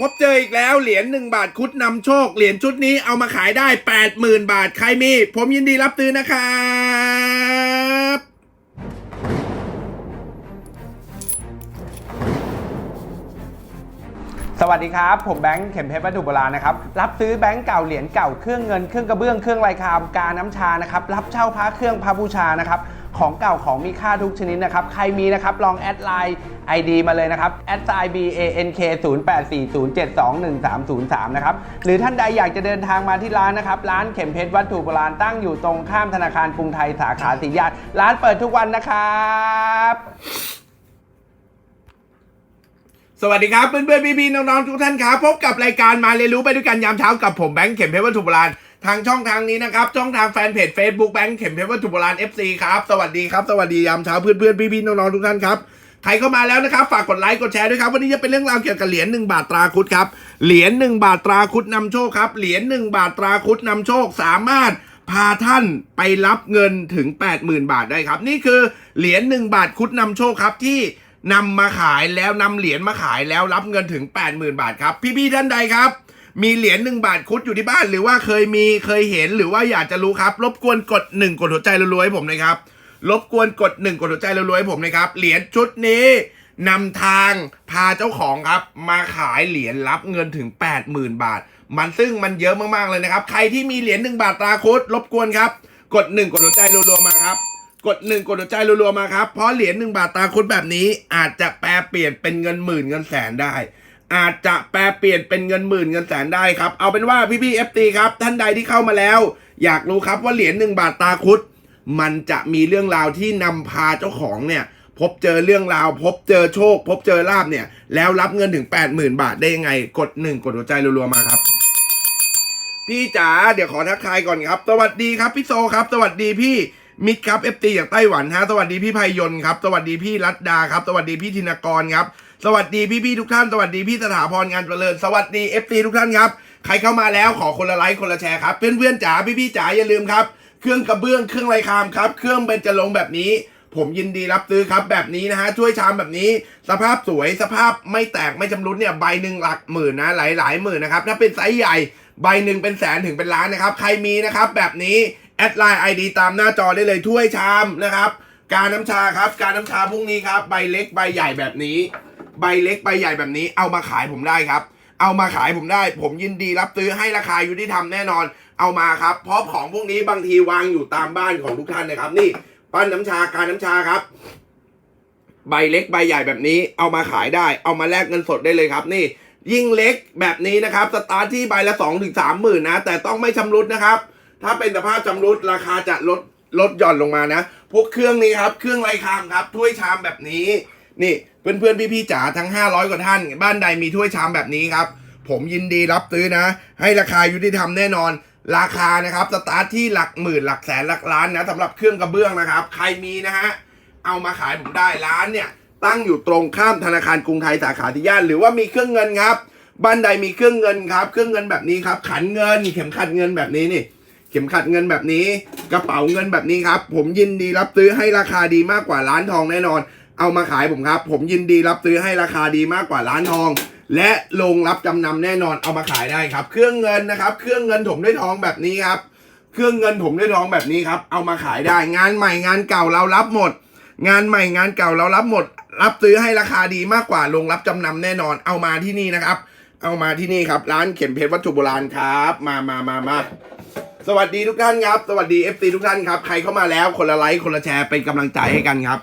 พบเจออีกแล้วเหรียญหนึ่งบาทคุดนำโชค เหรียญชุดนี้เอามาขายได้แปดหมื่นบาทใครมี ผมยินดีรับซื้อนะครับสวัสดีครับ ผมแบงค์เข็มเพชรวัตถุโบราณนะครับ รับซื้อแบงค์เก่าเหรียญเก่าเครื่องเงินเครื่องกระเบื้องเครื่องลายคามกาน้ำชานะครับรับเช่าพระเครื่องพระบูชานะครับของเก่าของมีค่าทุกชนิดนะครับ ใครมีนะครับลองแอดไลน์ ID มาเลยนะครับแอดไซน์ B A N K 0 8 4 0 7 2 1 3 0 3 นะครับ หรือท่านใดอยากจะเดินทางมาที่ร้านนะครับ ร้านเข็มเพชรวัตถุโบราณตั้งอยู่ตรงข้ามธนาคารกรุงไทยสาขาสีญาติร้านเปิดทุกวันนะครับสวัสดีครับเพื่อนๆพี่ๆน้องๆทุกท่านครับพบกับรายการมาเรียนรู้ไปด้วยกันยามเช้ากับผมแบงค์เข็มเพชรวัตถุโบราณทางช่องทางนี้นะครับช่องทางแฟนเพจ Facebook แบงค์เข็มเพชรวัตถุโบราณ FC ครับสวัสดีครับสวัสดียามเช้าเพื่อนๆพี่ๆน้องๆทุกท่านครับ ใครเข้ามาแล้วนะครับ ฝากกดไลค์กดแชร์ด้วยครับ วันนี้จะเป็นเรื่องราวเกี่ยวกับเหรียญ1บาทตราคุดครับ เหรียญ1บาทตราคุดนำโชคครับ เหรียญ1บาทตราคุดนำโชคสามารถพาท่านไปรับเงินถึง 80,000 บาทได้ครับ นี่คือเหรียญ1บาทคุดนำโชคครับที่นำมาขายแล้วนำเหรียญมาขายแล้วรับเงินถึง 80,000 บาทครับ พี่ๆท่านใดครับ มีเหรียญ1บาทคุดอยู่ที่บ้าน หรือว่าเคยมีเคยเห็นหรือว่าอยากจะรู้ครับ รบกวนกด 1 กดหัวใจรัวๆให้ผมนะครับ รบกวนกด1กดหัวใจรัวๆให้ผมนะครับ เหรียญชุดนี้นำทางพาเจ้าของครับ มาขายเหรียญรับเงินถึง 80,000 บาท มันซึ่งมันเยอะมากๆเลยนะครับ ใครที่มีเหรียญ1บาทตราคุดรบกวนครับ กด1กดหัวใจรัวๆมาครับ กด1กดหัวใจรัวๆมาครับ เพราะเหรียญ1บาทตราคุดแบบนี้ อาจจะแปลเปลี่ยนเป็นเงินหมื่นเงินแสนได้ อาจจะแปลเปลี่ยนเป็นเงินหมื่นเงินแสนได้ครับ เอาเป็นว่าพี่ๆ FT ครับท่านใดที่เข้ามาแล้ว อยากรู้ครับว่าเหรียญ1บาทตราคุด มันจะมีเรื่องราวที่นำพาเจ้าของเนี่ยพบเจอเรื่องราว พบเจอโชค พบเจอลาบเนี่ย แล้วรับเงินถึง 80,000 บาทได้ยังไง กด 1 กดหัวใจรัวๆมาครับ พี่จ๋าเดี๋ยวขอทักทายก่อนครับ สวัสดีครับพี่โซครับ สวัสดีพี่มิกครับเอฟตีจากไต้หวันฮะสวัสดีพี่ไพยนครับ สวัสดีพี่รัตดาครับ สวัสดีพี่ธินกรครับ สวัสดีพี่พี่ๆทุกท่าน สวัสดีพี่สถาพรงานเจริญ สวัสดีเอฟตีทุกท่านครับ ใครเข้ามาแล้วขอคนละไลค์คนละแชร์ครับ เพื่อนๆจ๋าพี่พี่ๆจ๋าอย่าลืมครับ เครื่องกระเบื้องเครื่องไรคามครับ เครื่องเบญจรงแบบนี้ ผมยินดีรับซื้อครับแบบนี้นะฮะช่วยชามแบบนี้ สภาพสวยสภาพไม่แตกไม่ชำรุดเนี่ยใบหนึ่งหลักหมื่นนะหลายหลายหมื่นนะครับถ้าเป็นไซส์ใหญ่ใบหนึ่งเป็นแสนถึงเป็นล้านนะครับ ใครมีนะครับแบบนี้แอดไลน์ไอดีตามหน้าจอได้เลยถ้วยชามนะครับ การน้ำชาครับ การน้ำชาพรุ่งนี้ครับ ใบเล็กใบใหญ่แบบนี้ ใบเล็กใบใหญ่แบบนี้ เอามาขายผมได้ครับ เอามาขายผมได้ ผมยินดีรับซื้อให้ราคายุติธรรมแน่นอน เอามาครับเพราะของพวกนี้บางทีวางอยู่ตามบ้านของทุกท่านนะครับ นี่ปั้นน้ำชาการน้ำชาครับ ใบเล็กใบใหญ่แบบนี้เอามาขายได้ เอามาแลกเงินสดได้เลยครับ นี่ ยิ่งเล็กแบบนี้นะครับสตาร์ทที่ใบละ2อถึงสามหมื่นนะ แต่ต้องไม่ชำรุดนะครับ ถ้าเป็นสภาพชำรุดราคาจะลดลดหย่อนลงมานะ พวกเครื่องนี้ครับ เครื่องไรคามครับถ้วยชามแบบนี้ นี่เพื่อนเพื่อนพี่พี่ๆจ๋าทั้ง 500 กว่าท่าน บ้านใดมีถ้วยชามแบบนี้ครับ ผมยินดีรับซื้อนะ ให้ราคายุติธรรมแน่นอน ราคานะครับสตาร์ทที่หลักหมื่นหลักแสนหลักล้านนะสำหรับเครื่องกระเบื้องนะครับ ใครมีนะฮะเอามาขายผมได้ร้านเนี่ย ตั้งอยู่ตรงข้ามธนาคารกรุงไทยสาขาที่ย่านหรือว่ามีเครื่องเงินครับบ้านใดมีเครื่องเงินครับ เครื่องเงินแบบนี้ครับ ขันเงินเข็มขัดเงินแบบนี้นี่ เข็มขัดเงินแบบนี้ กระเป๋าเงินแบบนี้ครับ ผมยินดีรับซื้อให้ราคาดีมากกว่าร้านทองแน่นอน เอามาขายผมครับ ผมยินดีรับซื้อให้ราคาดีมากกว่าร้านทอง และลงรับจำนำแน่นอนเอามาขายได้ครับ เครื่องเงินนะครับ เครื่องเงินถมด้วยทองแบบนี้ครับ เครื่องเงินถมด้วยทองแบบนี้ครับ เอามาขายได้ งานใหม่งานเก่าเรารับหมด งานใหม่งานเก่าเรารับหมด รับซื้อให้ราคาดีมากกว่าลงรับจำนำแน่นอน เอามาที่นี่นะครับ เอามาที่นี่ครับ ร้านเข็มเพชรวัตถุโบราณครับ มามามามาสวัสดีทุกท่านครับ สวัสดี FC ทุกท่านครับ ใครเข้ามาแล้วคนละไลค์คนละแชร์เป็นกำลังใจให้กันครับ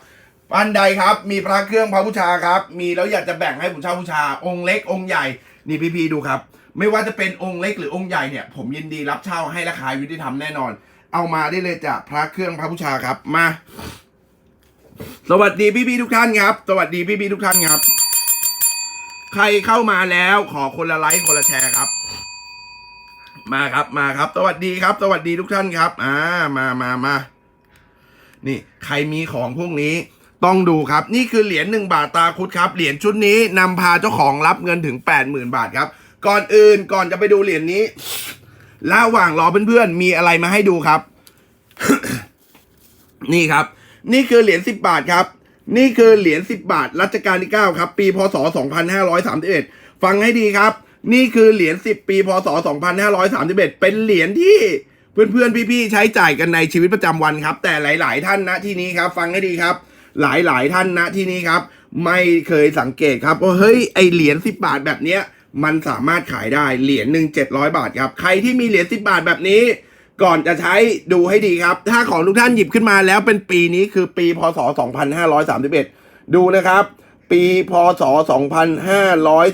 อันใดครับ มีพระเครื่องพระบูชาครับ มีแล้วอยากจะแบ่งให้ผมเช่าบูชา องค์เล็กองค์ใหญ่ นี่พี่ๆดูครับ ไม่ว่าจะเป็นองค์เล็กหรือองค์ใหญ่เนี่ย ผมยินดีรับเช่าให้ราคายุติธรรมแน่นอน เอามาได้เลยจ้ะพระเครื่องพระบูชาครับ มา สวัสดีพี่ๆทุกท่านครับ สวัสดีพี่ๆทุกท่านครับ ใครเข้ามาแล้วขอคนละไลค์คนละแชร์ครับ มาครับมาครับ สวัสดีครับ สวัสดีทุกท่านครับ อ่า มามามานี่ ใครมีของพวกนี้ ต้องดูครับ นี่คือเหรียญหนึ่งบาทตาคุดครับ เหรียญชุดนี้นำพาเจ้าของรับเงินถึงแปดหมื่นบาทครับ ก่อนอื่นก่อนจะไปดูเหรียญนี้ระหว่างรอเพื่อนๆมีอะไรมาให้ดูครับ นี่ครับ นี่คือเหรียญสิบบาทครับ นี่คือเหรียญ10 บาทรัชกาลที่9ครับ ปีพศ 2531 ฟังให้ดีครับ นี่คือเหรียญ10 ปีพศ 2531 เป็นเหรียญที่เพื่อนๆพี่ๆใช้จ่ายกันในชีวิตประจำวันครับ แต่หลาย ๆ ท่านนะที่นี้ครับ ฟังให้ดีครับ หลายๆท่านนะที่นี้ครับ ไม่เคยสังเกตครับว่าเฮ้ยไอเหรียญ10 บาทแบบเนี้ยมันสามารถขายได้เหรียญหนึ่ง700บาทครับ ใครที่มีเหรียญ10บาทแบบนี้ ก่อนจะใช้ดูให้ดีครับ ถ้าของทุกท่านหยิบขึ้นมาแล้วเป็นปีนี้คือปีพศ 2531 ดูนะครับ ปีพศ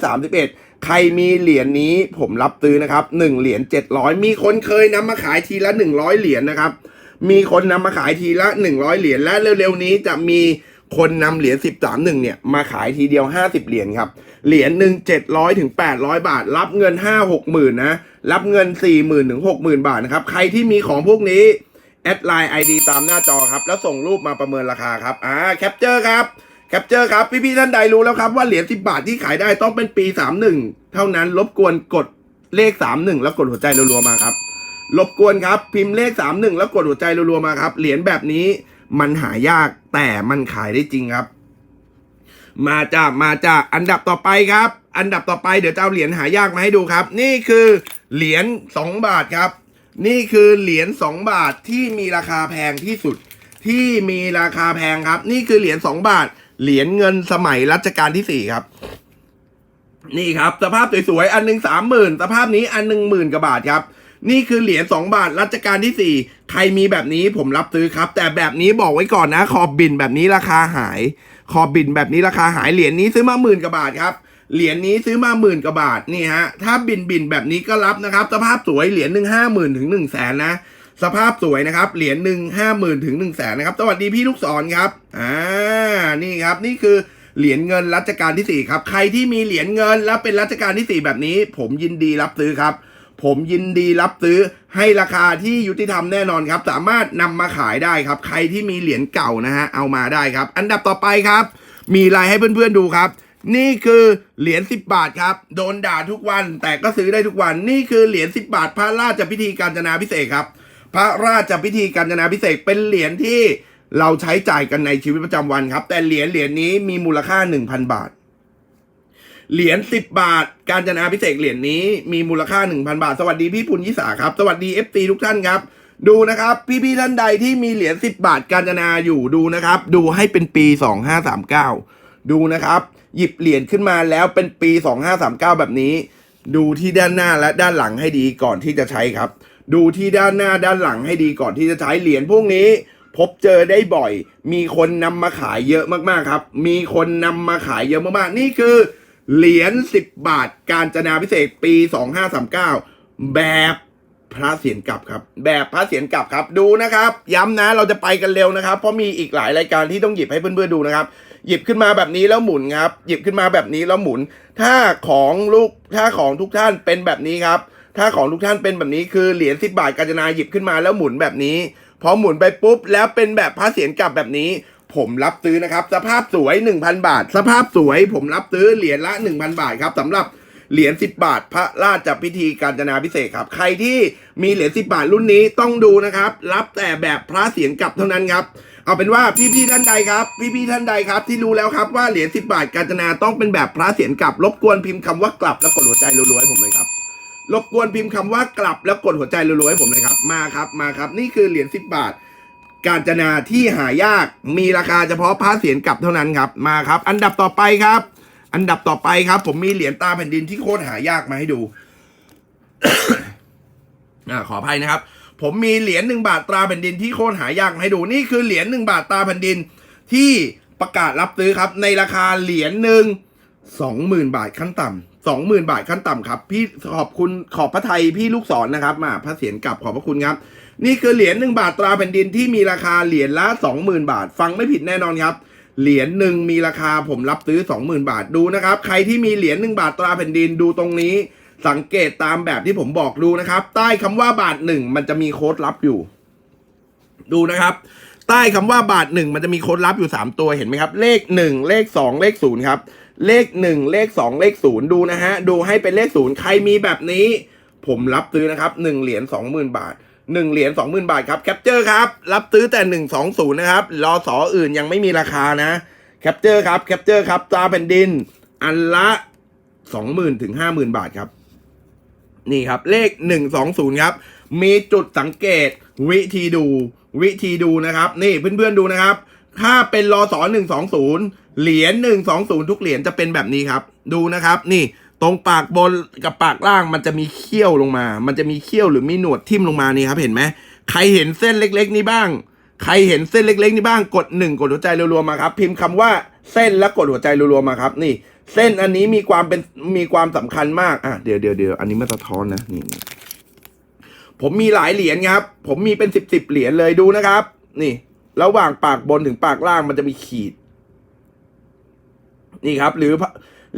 2531 ใครมีเหรียญนี้ผมรับซื้อนะครับ1เหรียญ700 มีคนเคยนำมาขายทีละ 100 เหรียญนะครับ มีคนนำมาขายทีละ 100 เหรียญและเร็วๆนี้จะมีคนนำเหรียญ131เนี่ยมาขายทีเดียว 50 เหรียญครับ เหรียญหนึ่ง700ถึง800 บาท รับเงิน 5 6หมื่นนะ รับเงิน 4 0,000ถึง6 0,000 บาทนะครับ ใครที่มีของพวกนี้ แอดไลน์ ID ตามหน้าจอครับ แล้วส่งรูปมาประเมินราคาครับ อ่า แคปเจอร์ครับ แคปเจอร์ครับ พี่ๆท่านใดรู้แล้วครับว่าเหรียญ10 บาทที่ขายได้ต้องเป็นปี 31 เท่านั้น รบกวนกดเลข 31 แล้วกดหัวใจรัวๆมาครับ รบกวนครับ พิมพ์เลข 31 แล้วกดหัวใจรัวๆมาครับ เหรียญแบบนี้มันหายากแต่มันขายได้จริงครับ มาจ้ามาจ้าอันดับต่อไปครับ อันดับต่อไปเดี๋ยวจะเอาเหรียญหายากมาให้ดูครับ นี่คือเหรียญ2บาทครับ นี่คือเหรียญ2บาทที่มีราคาแพงที่สุด ที่มีราคาแพงครับ นี่คือเหรียญ2บาท เหรียญเงินสมัยรัชกาลที่4ครับนี่ครับ สภาพสวยๆอันหนึ่งสามหมื่นสภาพนี้อันหนึ่งหมื่นกว่าบาทครับ นี่คือเหรียญ2บาทรัชกาลที่ 4 ใครมีแบบนี้ผมรับซื้อครับ แต่แบบนี้บอกไว้ก่อนนะ ขอบบินแบบนี้ราคาหาย ขอบบินแบบนี้ราคาหายเหรียญนี้ซื้อมาหมื่นกว่าบาทครับเหรียญนี้ซื้อมาหมื่นกว่าบาทนี่ฮะถ้าบินบินแบบนี้ก็รับนะครับ สภาพสวยเหรียญหนึ่งห้าหมื่นถึงหนึ่งแสนนะสภาพสวยนะครับเหรียญหนึ่งห้าหมื่นถึงหนึ่งแสนนะครับสวัสดีพี่ลูกศรครับอ่านี่ครับนี่คือเหรียญเงินรัชกาลที่สี่ครับ ใครที่มีเหรียญเงินแล้วเป็นรัชกาลที่สี่แบบนี้ ผมยินดีรับซื้อครับ ผมยินดีรับซื้อให้ราคาที่ยุติธรรมแน่นอนครับ สามารถนำมาขายได้ครับ ใครที่มีเหรียญเก่านะฮะเอามาได้ครับ อันดับต่อไปครับ มีลายให้เพื่อนๆดูครับนี่คือเหรียญ10 บาทครับ โดนด่าทุกวันแต่ก็ซื้อได้ทุกวัน นี่คือเหรียญ10 บาท พระราชพิธีการจนาพิเศษครับ พระราชพิธีการจนาพิเศษเป็นเหรียญที่เราใช้จ่ายกันในชีวิตประจำวันครับ แต่เหรียญเหรียญนี้มีมูลค่า 1,000 บาท เหรียญ10บาท การจนาพิเศษเหรียญนี้มีมูลค่า1,000บาท สวัสดีพี่ปุณยิสาครับ สวัสดี FT ทุกท่านครับ ดูนะครับ พี่ๆท่านใดที่มีเหรียญ10บาทการจนาอยู่ดูนะครับ ดูให้เป็นปี2539ดูนะครับ หยิบเหรียญขึ้นมาแล้วเป็นปี2539แบบนี้ ดูที่ด้านหน้าและด้านหลังให้ดีก่อนที่จะใช้ครับ ดูที่ด้านหน้าด้านหลังให้ดีก่อนที่จะใช้เหรียญพวกนี้พบเจอได้บ่อย มีคนนำมาขายเยอะมากๆครับ มีคนนำมาขายเยอะมากๆ นี่คือ เหรียญ10บาทการจนาพิเศษปี2539แบบพระเศียรกลับครับ แบบพระเศียรกลับครับดูนะครับ ย้ำนะเราจะไปกันเร็วนะครับ เพราะมีอีกหลายรายการที่ต้องหยิบให้เพื่อนๆดูนะครับ หยิบขึ้นมาแบบนี้แล้วหมุนครับ หยิบขึ้นมาแบบนี้แล้วหมุน ถ้าของลูกถ้าของทุกท่านเป็นแบบนี้ครับ ถ้าของทุกท่านเป็นแบบนี้คือเหรียญ10บบาทกาญจนาหยิบขึ้นมาแล้วหมุนแบบนี้พอหมุนไปปุ๊บแล้วเป็นแบบพระเศียรกลับแบบนี้ ผมรับซื้อนะครับ สภาพสวย 1,000 บาท สภาพสวยผมรับซื้อเหรียญละ 1,000 บาทครับสำหรับเหรียญ10 บาท พระราชพิธีการจนาพิเศษครับ ใครที่มีเหรียญ10 บาทรุ่นนี้ต้องดูนะครับ รับแต่แบบพระเศียรกลับเท่านั้นครับ เอาเป็นว่าพี่ๆท่านใดครับ พี่ๆท่านใดครับ ที่รู้แล้วครับว่าเหรียญ10 บาทกาญจนาต้องเป็นแบบพระเศียรกลับ รบกวนพิมพ์คำว่ากลับแล้วกดหัวใจรัวๆให้ผมเลยครับ รบกวนพิมพ์คำว่ากลับแล้วกดหัวใจรัวๆให้ผมเลยครับ มาครับ มาครับ นี่คือเหรียญ10 บาท การจนาที่หายากมีราคาเฉพาะพระเศียรกลับเท่านั้นครับมาครับ อันดับต่อไปครับ อันดับต่อไปครับ ผมมีเหรียญตาแผ่นดินที่โคตรหายากมาให้ดูอขออภัยนะครับ ผมมีเหรียญหนึ่งบาทตราแผ่นดินที่โคตรหายากมาให้ดูนี่คือเหรียญหนึ่งบาทตราแผ่นดินที่ประกาศรับซื้อครับ ในราคาเหรียญหนึ่งสองหมื่นบาทขั้นต่ำสองหมื่นบาทขั้นต่ำครับ พี่ขอบคุณขอบพระไทยพี่ลูกศรนะครับมาพระเศียรกลับขอบพระคุณครับ นี่คือเหรียญหนึ่งบาทตราแผ่นดินที่มีราคาเหรียญละสองหมื่นบาท ฟังไม่ผิดแน่นอนครับ เหรียญหนึ่งมีราคาผมรับซื้อสองหมื่นบาทดูนะครับ ใครที่มีเหรียญหนึ่งบาทตราแผ่นดินดูตรงนี้ สังเกตตามแบบที่ผมบอกดูนะครับ ใต้คำว่าบาทหนึ่งมันจะมีโค้ดลับอยู่ ดูนะครับ ใต้คำว่าบาทหนึ่งมันจะมีโค้ดลับอยู่สามตัวเห็นไหมครับ เลขหนึ่งเลขสองเลขศูนย์ครับเลขหนึ่งเลขสองเลขศูนย์ดูนะฮะดูให้เป็นเลขศูนย์ใครมีแบบนี้ ผมรับซื้อนะครับหนึ่งเหรียญสองหมื่นบาท หนึ่งเหรียญสองหมื่นบาทครับแคปเจอร์ครับรับซื้อแต่หนึ่งสองศูนย์นะครับรอสออื่นยังไม่มีราคานะแคปเจอร์ครับแคปเจอร์ครับตราแผ่นดิน อันละสองหมื่นถึงห้าหมื่นบาทครับ นี่ครับ เลขหนึ่งสองศูนย์ครับ มีจุดสังเกตวิธีดู วิธีดูนะครับ นี่เพื่อนๆดูนะครับ ถ้าเป็นรอสอหนึ่งสองศูนย์เหรียญหนึ่งสองศูนย์ทุกเหรียญจะเป็นแบบนี้ครับ ดูนะครับ นี่ ตรงปากบนกับปากล่างมันจะมีเขี้ยวลงมา มันจะมีเขี้ยวหรือมีหนวดทิ่มลงมานี่ครับเห็นไหมใครเห็นเส้นเล็ก ๆ นี้บ้าง ใครเห็นเส้นเล็ก ๆ นี่บ้างกดหนึ่งกดหัวใจรัวๆมาครับ พิมพ์คำว่าเส้นแล้วกดหัวใจรัวๆมาครับ นี่ เส้นอันนี้มีความเป็นมีความสำคัญมากอะเดี๋ยวเดี๋ยวเดี๋ยวอันนี้ไม่สะท้อนนะนี่นี่ผมมีหลายเหรียญครับ ผมมีเป็นสิบสิบเหรียญเลยดูนะครับ นี่ ระหว่างปากบนถึงปากล่างมันจะมีขีด นี่ครับ หรือ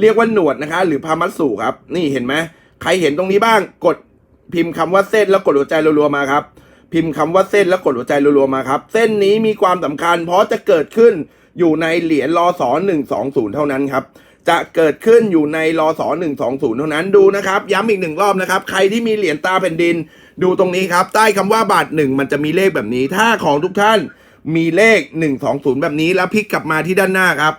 เรียกว่าหนวดนะคะ หรือพามัสสุครับ นี่เห็นไหมใครเห็นตรงนี้บ้างกดพิมพ์คำว่าเส้นแล้วกดหัวใจรัวๆมาครับ พิมพ์คำว่าเส้นแล้วกดหัวใจรัวๆมาครับ เส้นนี้มีความสำคัญ เพราะจะเกิดขึ้นอยู่ในเหรียญรอสอหนึ่งสองศูนย์เท่านั้นครับ จะเกิดขึ้นอยู่ในรอสอหนึ่งสองศูนย์เท่านั้นดูนะครับ ย้ำอีกหนึ่งรอบนะครับ ใครที่มีเหรียญตาแผ่นดิน ดูตรงนี้ครับ ใต้คำว่าบาทหนึ่งมันจะมีเลขแบบนี้ ถ้าของทุกท่านมีเลขหนึ่งสองศูนย์แบบนี้แล้วพลิกกลับมาที่ด้านหน้าครับ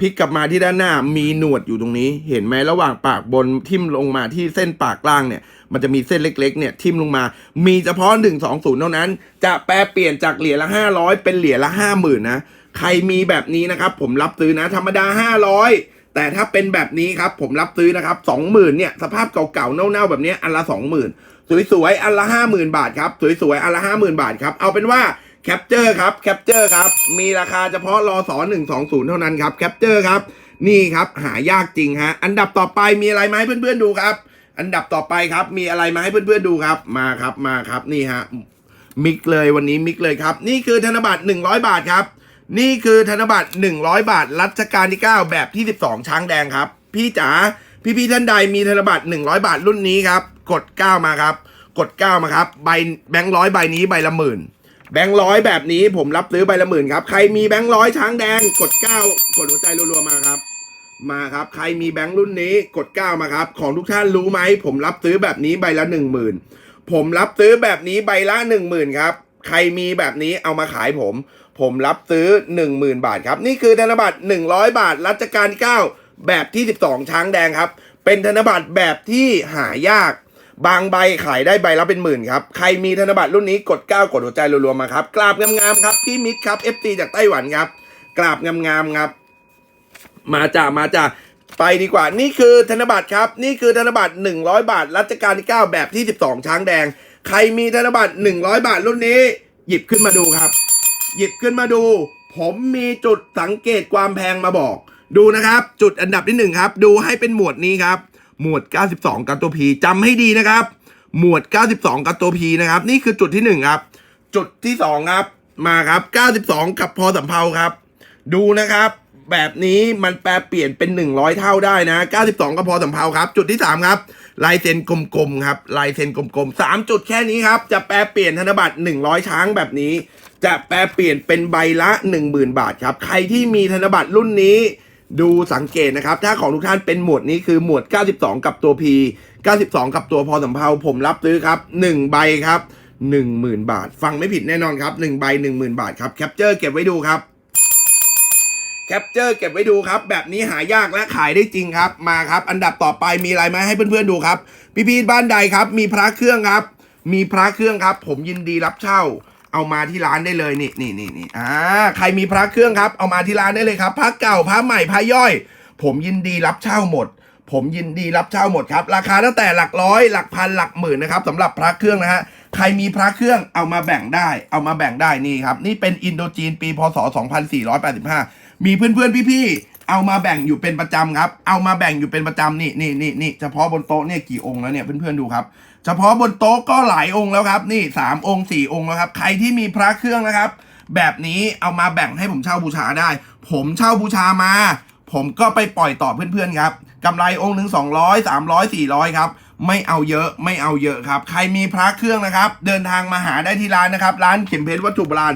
พลิกกลับมาที่ด้านหน้ามีหนวดอยู่ตรงนี้ เห็นไหมระหว่างปากบนทิ่มลงมาที่เส้นปากล่างเนี่ย มันจะมีเส้นเล็ก ๆ เนี่ยทิ่มลงมา มีเฉพาะ 1 2 0 เท่านั้น จะแปลเปลี่ยนจากเหรียญละ 500 เป็นเหรียญละ 50,000นะ ใครมีแบบนี้นะครับ ผมรับซื้อนะ ธรรมดา 500แต่ถ้าเป็นแบบนี้ครับผมรับซื้อนะครับ20,000เนี่ยสภาพเก่าๆเน่าๆแบบนี้อันละ20,000สวยๆอันละ50,000บาทครับสวยๆอันละ50,000บาทครับเอาเป็นว่า แคปเจอร์ครับแคปเจอร์ครับ มีราคาเฉพาะรอสอ120เท่านั้นครับแคปเจอร์ครับ นี่ครับหายากจริงฮะ อันดับต่อไปมีอะไรมาให้เพื่อนๆดูครับ อันดับต่อไปครับ มีอะไรมาให้เพื่อนๆดูครับ มาครับมาครับนี่ฮะมิกเลยวันนี้มิกเลยครับ นี่คือธนบัตร100 บาทครับ นี่คือธนบัตร100 บาท รัชกาลที่ 9 แบบที่ 12 ช้างแดงครับ พี่จ๋าพี่ๆท่านใดมีธนบัตร100 บาทรุ่นนี้ครับ กด 9 มาครับ กด 9 มาครับ ใบแบงค์ร้อยใบนี้ใบละหมื่น แบงค์ร้อยแบบนี้ผมรับซื้อใบละหมื่นครับ ใครมีแบงค์ร้อยช้างแดงกด9กดหัวใจรัวๆมาครับ มาครับ ใครมีแบงค์รุ่นนี้กด9มาครับ ของทุกท่านรู้ไหมผมรับซื้อแบบนี้ใบละ10,000ผมรับซื้อแบบนี้ใบละ10,000ครับ ใครมีแบบนี้เอามาขายผม ผมรับซื้อ10,000บาทครับ นี่คือธนบัตร100บาทรัชกาลที่9แบบที่12ช้างแดงครับ เป็นธนบัตรแบบที่หายาก บางใบขายได้ใบละเป็นหมื่นครับ ใครมีธนบัตรรุ่นนี้กด 9 กดหัวใจรัวๆมาครับ กราบงามๆครับ พี่มิตรครับ FT จากไต้หวันครับ กราบงามๆครับ มาจ้ามาจ้าไปดีกว่า นี่คือธนบัตรครับ นี่คือธนบัตร 100 บาท รัชกาลที่ 9 แบบที่ 12 ช้างแดง ใครมีธนบัตร 100 บาทรุ่นนี้ หยิบขึ้นมาดูครับ หยิบขึ้นมาดู ผมมีจุดสังเกตความแพงมาบอก ดูนะครับ จุดอันดับที่หนึ่งครับ ดูให้เป็นหมวดนี้ครับ หมวด 92 กับตัวพีจำให้ดีนะครับ หมวด 92 กับตัวพีนะครับ นี่คือจุดที่หนึ่งครับ จุดที่สองครับ มาครับ 92 กับพอสำเพาครับ ดูนะครับ แบบนี้มันแปลเปลี่ยนเป็น 100 เท่าได้นะ 92ก็พอสำเพาครับ จุดที่ 3 ครับลายเซ็นกลมๆครับลายเซ็นกลมๆ3จุดแค่นี้ครับ จะแปลเปลี่ยนธนบัตร 100 ช้างแบบนี้ จะแปลเปลี่ยนเป็นใบละ 10,000 บาทครับ ใครที่มีธนบัตรรุ่นนี้ ดูสังเกตนะครับ ถ้าของทุกท่านเป็นหมวดนี้คือหมวด 92 กับตัว P 92 กับตัวพอสำเพาผมรับซื้อครับ 1 ใบครับ 10,000 บาท ฟังไม่ผิดแน่นอนครับ 1 ใบ 10,000 บาทครับแคปเจอร์เก็บไว้ดูครับแคปเจอร์เก็บไว้ดูครับ แบบนี้หายากและขายได้จริงครับมาครับ อันดับต่อไปมีอะไรไหมให้เพื่อนๆดูครับ พี่ๆบ้านใดครับ มีพระเครื่องครับ มีพระเครื่องครับ ผมยินดีรับเช่า เอามาที่ร้านได้เลยนี่นี่นี่นี่อ่าใครมีพระเครื่องครับ เอามาที่ร้านได้เลยครับพระเก่าพระใหม่พระย่อย ผมยินดีรับเช่าหมด ผมยินดีรับเช่าหมดครับ ราคาตั้งแต่หลักร้อยหลักพันหลักหมื่นนะครับสำหรับพระเครื่องนะฮะใครมีพระเครื่องเอามาแบ่งได้ เอามาแบ่งได้นี่ครับ นี่เป็นอินโดจีนปีพศ 2485 มีเพื่อนๆพี่ๆเอามาแบ่งอยู่เป็นประจำครับ เอามาแบ่งอยู่เป็นประจำนี่นี่นี่นี่เฉพาะบนโต๊ะเนี่ยกี่องค์แล้วเนี่ยเพื่อนๆดูครับ เฉพาะบนโต๊ะก็หลายองค์แล้วครับ นี่สามองค์สี่องค์แล้วครับ ใครที่มีพระเครื่องนะครับ แบบนี้เอามาแบ่งให้ผมเช่าบูชาได้ ผมเช่าบูชามา ผมก็ไปปล่อยต่อเพื่อนๆครับกำไรองค์หนึ่งสองร้อยสามร้อยสี่ร้อยครับไม่เอาเยอะไม่เอาเยอะครับ ใครมีพระเครื่องนะครับ เดินทางมาหาได้ที่ร้านนะครับ ร้านเข็มเพชรวัตถุโบราณ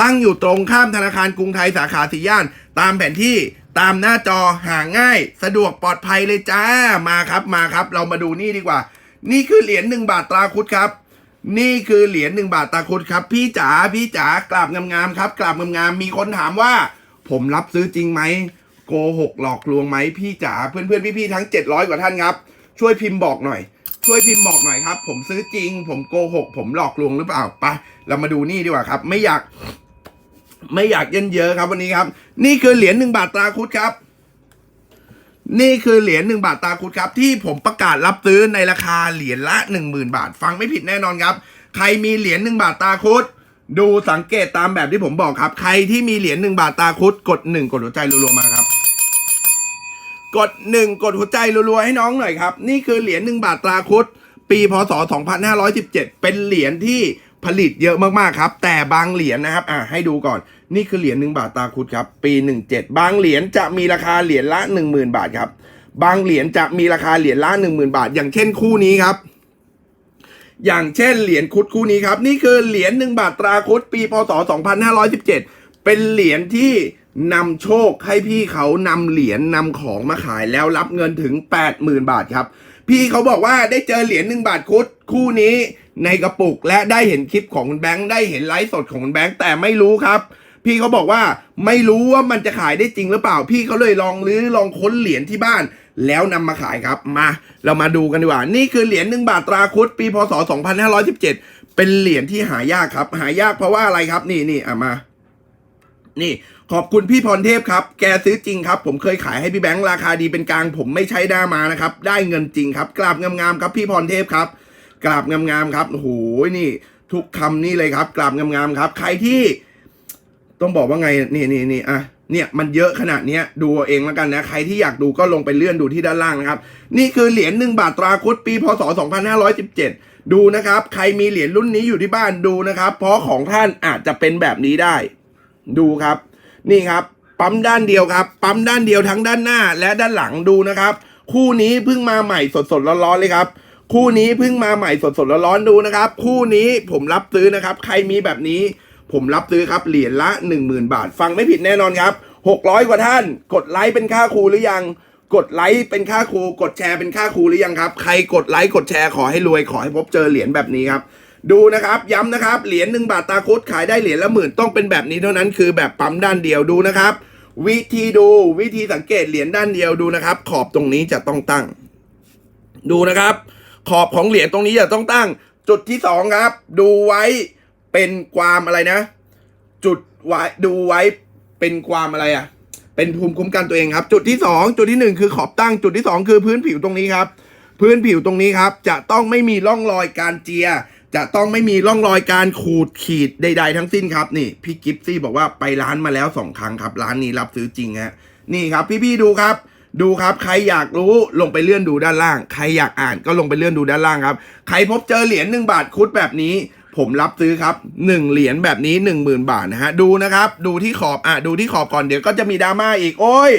ตั้งอยู่ตรงข้ามธนาคารกรุงไทยสาขาสีย่าน ตามแผนที่ตามหน้าจอหาง่าย สะดวกปลอดภัยเลยจ้ามาครับมาครับ เรามาดูนี่ดีกว่า นี่คือเหรียญหนึ่งบาทตราคุดครับ นี่คือเหรียญหนึ่งบาทตราคุดครับ พี่จ๋าพี่จ๋ากราบงามๆครับกราบงามๆมีคนถามว่า ผมรับซื้อจริงไหมโกหกหลอกลวงไหมพี่จ๋าเพื่อนเพื่อนๆพี่ๆทั้ง 700 กว่าท่านครับ ช่วยพิมพ์บอกหน่อย ช่วยพิมพ์บอกหน่อยครับ ผมซื้อจริง ผมโกหก ผมหลอกลวงหรือเปล่าไปเรามาดูนี่ดีกว่าครับ ไม่อยาก ไม่อยากเยินเยอะครับวันนี้ครับ นี่คือเหรียญหนึ่งบาทตราคุดครับ นี่คือเหรียญหนึ่งบาทตาคุดครับ ที่ผมประกาศรับซื้อในราคาเหรียญละหนึ่งหมื่นบาท ฟังไม่ผิดแน่นอนครับ ใครมีเหรียญหนึ่งบาทตาคุด ดูสังเกตตามแบบที่ผมบอกครับ ใครที่มีเหรียญหนึ่งบาทตาคุดกดหนึ่งกดหัวใจรัวๆมาครับ กดหนึ่งกดหัวใจรัวๆให้น้องหน่อยครับ นี่คือเหรียญหนึ่งบาทตาคุด ปีพศ 2517 เป็นเหรียญที่ผลิตเยอะมากๆครับ แต่บางเหรียญนะครับอะให้ดูก่อน นี่คือเหรียญหนึ่งบาทตาคุดครับ ปี 17 บางเหรียญจะมีราคาเหรียญละ 10,000 บาทครับ บางเหรียญจะมีราคาเหรียญละ 10,000 บาท อย่างเช่นคู่นี้ครับ อย่างเช่นเหรียญคุดคู่นี้ครับ นี่คือเหรียญหนึ่งบาทตราคุดปีพศ 2517 เป็นเหรียญที่นำโชคให้พี่เขานำเหรียญนำของมาขายแล้วรับเงินถึง 80,000 บาทครับ พี่เขาบอกว่าได้เจอเหรียญหนึ่งบาทคุดคู่นี้ในกระปุกและได้เห็นคลิปของคุณแบงค์ได้เห็นไลฟ์สดของคุณแบงค์แต่ไม่รู้ครับ พี่เขาบอกว่าไม่รู้ว่ามันจะขายได้จริงหรือเปล่า พี่เขาเลยลองรื้อลองค้นเหรียญที่บ้าน แล้วนำมาขายครับมา เรามาดูกันดีกว่า นี่คือเหรียญหนึ่งบาทตราคุดปีพศ 2517 เป็นเหรียญที่หายากครับ หายากเพราะว่าอะไรครับนี่นี่อะมา นี่ขอบคุณพี่พรเทพครับ แกซื้อจริงครับ ผมเคยขายให้พี่แบงค์ราคาดีเป็นกลางผมไม่ใช้หน้ามานะครับ ได้เงินจริงครับ กราบงามๆครับพี่พรเทพครับ กราบงามๆครับ โอ้โห นี่ ทุกคำนี่เลยครับ กราบงามๆครับ ใครที่ ต้องบอกว่าไงนี่นี่นี่อะเนี่ยมันเยอะขนาดนี้ดูเอาเองแล้วกันนะ ใครที่อยากดูก็ลงไปเลื่อนดูที่ด้านล่างนะครับ นี่คือเหรียญหนึ่งบาทตราคุดปีพศ 2517 ดูนะครับ ใครมีเหรียญรุ่นนี้อยู่ที่บ้านดูนะครับ เพราะของท่านอาจจะเป็นแบบนี้ได้ ดูครับ นี่ครับ ปั๊มด้านเดียวครับ ปั๊มด้านเดียวทั้งด้านหน้าและด้านหลังดูนะครับ คู่นี้เพิ่งมาใหม่สดๆร้อนๆเลยครับคู่นี้เพิ่งมาใหม่สดๆร้อนๆดูนะครับ คู่นี้ผมรับซื้อนะครับ ใครมีแบบนี้ ผมรับซื้อครับเหรียญละ 10,000 บาท ฟังไม่ผิดแน่นอนครับ 600 กว่าท่าน กดไลค์เป็นค่าครูหรือยัง กดไลค์เป็นค่าครู กดแชร์เป็นค่าครูหรือยังครับ ใครกดไลค์กดแชร์ขอให้รวยขอให้พบเจอเหรียญแบบนี้ครับดูนะครับย้ำนะครับเหรียญหนึ่งบาทตาคุดขายได้เหรียญละหมื่นต้องเป็นแบบนี้เท่านั้นคือแบบปั๊มด้านเดียวดูนะครับ วิธีดูวิธีสังเกตเหรียญด้านเดียวดูนะครับ ขอบตรงนี้จะต้องตั้ง ดูนะครับ ขอบของเหรียญตรงนี้จะต้องตั้ง จุดที่สองครับ ดูไว้ เป็นความอะไรนะ จุดไว้ดูไว้เป็นความอะไรอะ่ะ เป็นภูมิคุ้มกันตัวเองครับ จุดที่สองจุดที่หนึ่งคือขอบตั้งจุดที่สองคือพื้นผิวตรงนี้ครับ พื้นผิวตรงนี้ครับ จะต้องไม่มีร่องรอยการเจีย จะต้องไม่มีร่องรอยการขูดขีดใด ๆ ทั้งสิ้นครับนี่พี่กิฟซี่บอกว่าไปร้านมาแล้วสองครั้งครับ ร้านนี้รับซื้อจริงฮะนี่ครับ พี่ๆดูครับดูครับใครอยากรู้ลงไปเลื่อนดูด้านล่าง ใครอยากอ่านก็ลงไปเลื่อนดูด้านล่างครับ ใครพบเจอเหรียญหนึ่งบาทคุดแบบนี้ ผมรับซื้อครับหนึ่งเหรียญแบบนี้หนึ่งหมื่นบาทนะฮะ ดูนะครับ ดูที่ขอบอะดูที่ขอบก่อนเดี๋ยวก็จะมีดราม่าอีกโอ้ย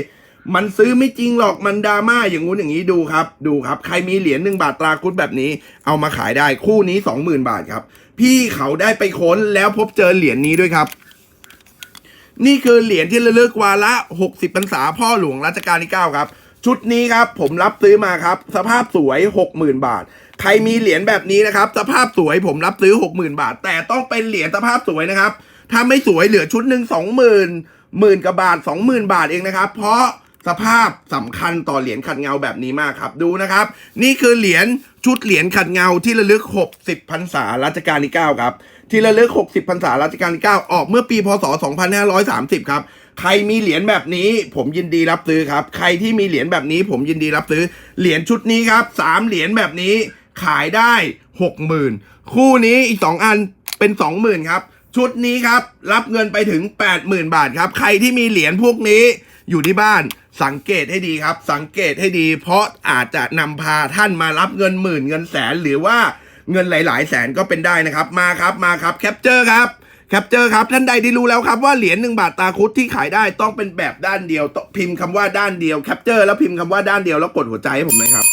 มันซื้อไม่จริงหรอกมันดราม่าอย่างงู้นอย่างนี้ดูครับ ดูครับ ใครมีเหรียญหนึ่งบาทตราคุดแบบนี้ เอามาขายได้คู่นี้สองหมื่นบาทครับ พี่เขาได้ไปค้นแล้วพบเจอเหรียญนี้ด้วยครับ นี่คือเหรียญที่ระลึกวาระ 60พรรษาพ่อหลวงรัชกาลที่ 9 ครับ ชุดนี้ครับผมรับซื้อมาครับ สภาพสวย 60,000 บาท ใครมีเหรียญแบบนี้นะครับ สภาพสวยผมรับซื้อ 60,000 บาท แต่ต้องเป็นเหรียญสภาพสวยนะครับ ถ้าไม่สวยเหลือชุดหนึ่ง20,000หมื่นกว่าบาท 20,000 บาทเองนะครับ เพราะสภาพสำคัญต่อเหรียญขัดเงาแบบนี้มากครับดูนะครับ นี่คือเหรียญชุดเหรียญขัดเงาที่ระลึก 60พรรษารัชกาลที่9ครับที่ระลึก 60พรรษารัชกาลที่ 9 ออกเมื่อปีพศ 2530 ครับ ใครมีเหรียญแบบนี้ ผมยินดีรับซื้อครับ ใครที่มีเหรียญแบบนี้ ผมยินดีรับซื้อ เหรียญชุดนี้ครับสามเหรียญแบบนี้ขายได้60,000คู่นี้อีก2อันเป็น20,000ครับ ชุดนี้ครับ รับเงินไปถึง80,000บาทครับ ใครที่มีเหรียญพวกนี้อยู่ที่บ้านสังเกตให้ดีครับ สังเกตให้ดี เพราะอาจจะนำพาท่านมารับเงินหมื่นเงินแสนหรือว่าเงินหลาย ๆ แสนก็เป็นได้นะครับ มาครับมาครับแคปเจอร์ครับ แคปเจอร์ครับ ท่านใดที่รู้แล้วครับว่าเหรียญหนึ่งบาทตาคุดที่ขายได้ต้องเป็นแบบด้านเดียวพิมพ์คำว่าด้านเดียวแคปเจอร์แล้วพิมพ์คำว่าด้านเดียวแล้วกดหัวใจให้ผมเลยครับ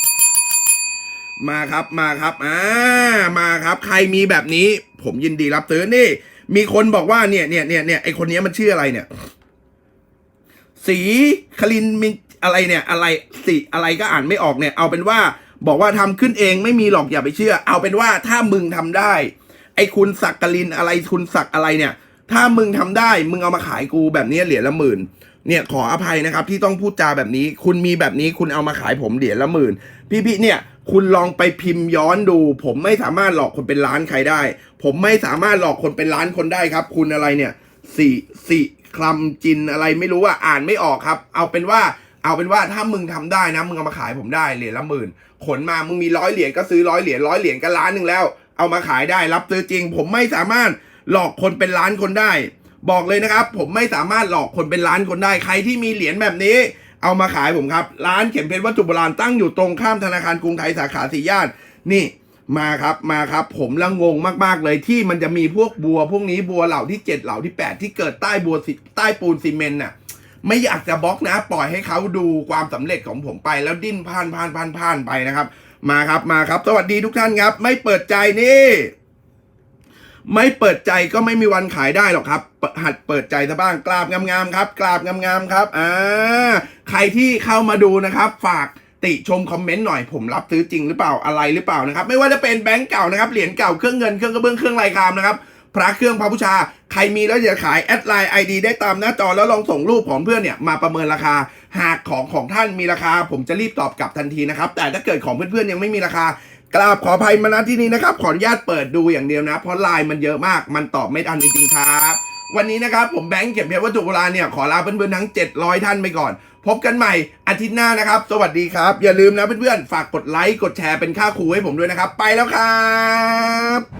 มาครับมาครับอ่ามาครับ ใครมีแบบนี้ ผมยินดีรับซื้อนี่ มีคนบอกว่าเนี่ยเนี่ยเนี่ยเนี่ยไอคนนี้มันชื่ออะไรเนี่ย สีคลินมินอะไรเนี่ยอะไรสีอะไรก็อ่านไม่ออกเนี่ย เอาเป็นว่าบอกว่าทำขึ้นเองไม่มีหรอกอย่าไปเชื่อ เอาเป็นว่าถ้ามึงทำได้ ไอ้คุณสักกลินอะไรคุณสักอะไรเนี่ย ถ้ามึงทำได้มึงเอามาขายกูแบบนี้เหรียญละหมื่นเนี่ยขออภัยนะครับที่ต้องพูดจาแบบนี้ คุณมีแบบนี้คุณเอามาขายผมเหรียญละหมื่นพี่ๆเนี่ยคุณลองไปพิมพ์ย้อนดู ผมไม่สามารถหลอกคนเป็นล้านใครได้ ผมไม่สามารถหลอกคนเป็นล้านคนได้ครับ คุณอะไรเนี่ยสิสิคลำจินอะไรไม่รู้ว่าอ่านไม่ออกครับ เอาเป็นว่าเอาเป็นว่าถ้ามึงทำได้นะมึงเอามาขายผมได้เหรียญละหมื่นขนมามึงมีร้อยเหรียญก็ซื้อร้อยเหรียญร้อยเหรียญก็ล้านหนึ่งแล้ว เอามาขายได้รับซื้อจริง ผมไม่สามารถหลอกคนเป็นล้านคนได้ บอกเลยนะครับ ผมไม่สามารถหลอกคนเป็นล้านคนได้ ใครที่มีเหรียญแบบนี้ เอามาขายผมครับ ร้านเข็มเพชรวัตถุโบราณตั้งอยู่ตรงข้ามธนาคารกรุงไทยสาขาสี่ย่านนี่มาครับมาครับ ผมละงงมากๆเลยที่มันจะมีพวกบัว พวกนี้บัวเหล่าที่ 7 เหล่าที่ 8 ที่เกิดใต้บัวใต้ปูนซีเมนต์น่ะไม่อยากจะบล็อกนะ ปล่อยให้เขาดูความสำเร็จของผมไปแล้วดิ้นพ่านพ่านพ่านพ่านไปนะครับ มาครับมาครับ สวัสดีทุกท่านครับ ไม่เปิดใจนี่ ไม่เปิดใจก็ไม่มีวันขายได้หรอกครับ หัดเปิดใจซะบ้างกราบงามๆครับกราบงามๆครับอ่าใครที่เข้ามาดูนะครับ ฝากติชมคอมเมนต์หน่อยผมรับซื้อจริงหรือเปล่าอะไรหรือเปล่านะครับ ไม่ว่าจะเป็นแบงก์เก่านะครับเหรียญเก่าเครื่องเงินเครื่องกระเบื้องเครื่องลายครามนะครับ พระเครื่องพระบูชา ใครมีแล้วอยากขายแอดไลน์ไอดีได้ตามหน้าจอแล้วลองส่งรูปของเพื่อนเนี่ยมาประเมินราคา หากของของท่านมีราคา ผมจะรีบตอบกลับทันทีนะครับ แต่ถ้าเกิดของเพื่อนๆยังไม่มีราคากราบขออภัยมาณที่นี้นะครับ ขออนุญาตเปิดดูอย่างเดียวนะ เพราะไลน์มันเยอะมาก มันตอบไม่ทันจริงๆครับ วันนี้นะครับ ผมแบงค์เก็บเพชรวัตถุโบราณเนี่ย ขอลาเพื่อนๆทั้ง 700 ท่านไปก่อน พบกันใหม่อาทิตย์หน้านะครับ สวัสดีครับ อย่าลืมนะเพื่อนๆ ฝากกดไลค์ กดแชร์เป็นค่าครูให้ผมด้วยนะครับ ไปแล้วครับ